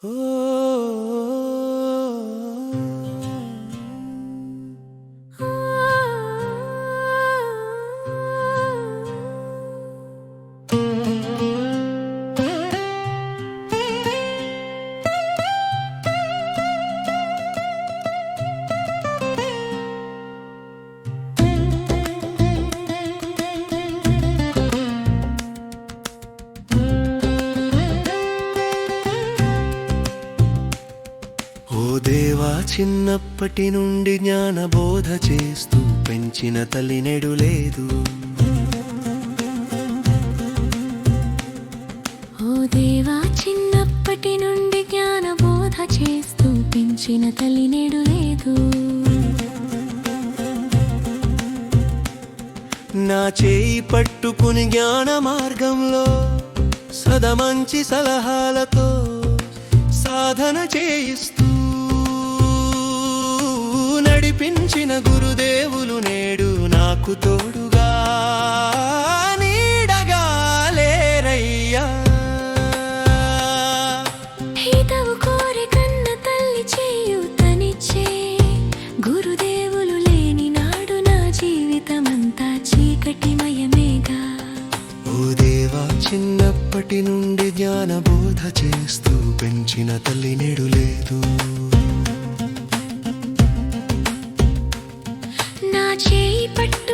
ఓ దేవా చిన్నప్పటి నుండి జ్ఞాన బోధ చేస్తూ పెంచిన తల్లి నెడు లేదు. ఓ దేవా చిన్నప్పటి నుండి జ్ఞాన బోధ చేస్తూ పెంచిన తల్లి నేడు లేదు. నా చేయి పట్టుకుని జ్ఞాన మార్గంలో సదమంచి సలహాలతో సాధన చేయిస్తూ నడిపించిన గురుదేవులు నేడు నాకు తోడుగా నీడగా లేరయ్యా. కోరి కన్న తల్లి చేయుతనిచ్చే గురుదేవులు లేని నాడు నా జీవితమంతా చీకటిమయమేగా ఓ దేవా చిన్నప్పటి నుండి జ్ఞాన బోధ చేస్తూ పెంచిన తల్లి నేడు లేదు. చేయి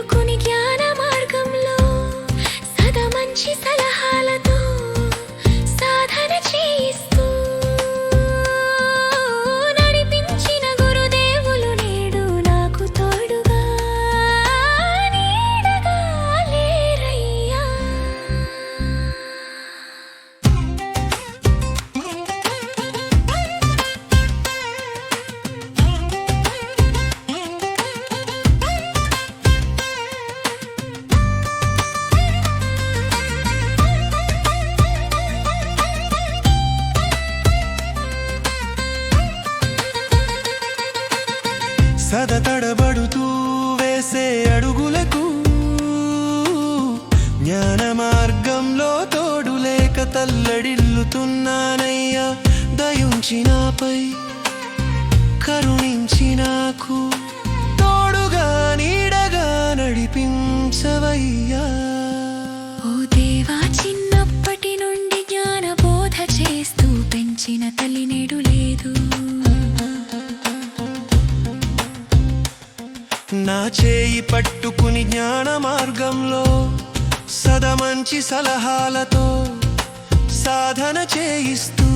సదతడబడుతూ వేసే అడుగులకు జ్ఞాన మార్గంలో తోడు లేక తల్లడిల్లుతున్నానయ్యా దయుంచి నాపై కరుణించి నాకు తోడుగా నీడగా నడిపించవయ్యా. నా చేయి పట్టుకుని జ్ఞాన మార్గంలో సదమంచి సలహాలతో సాధన చేయిస్తూ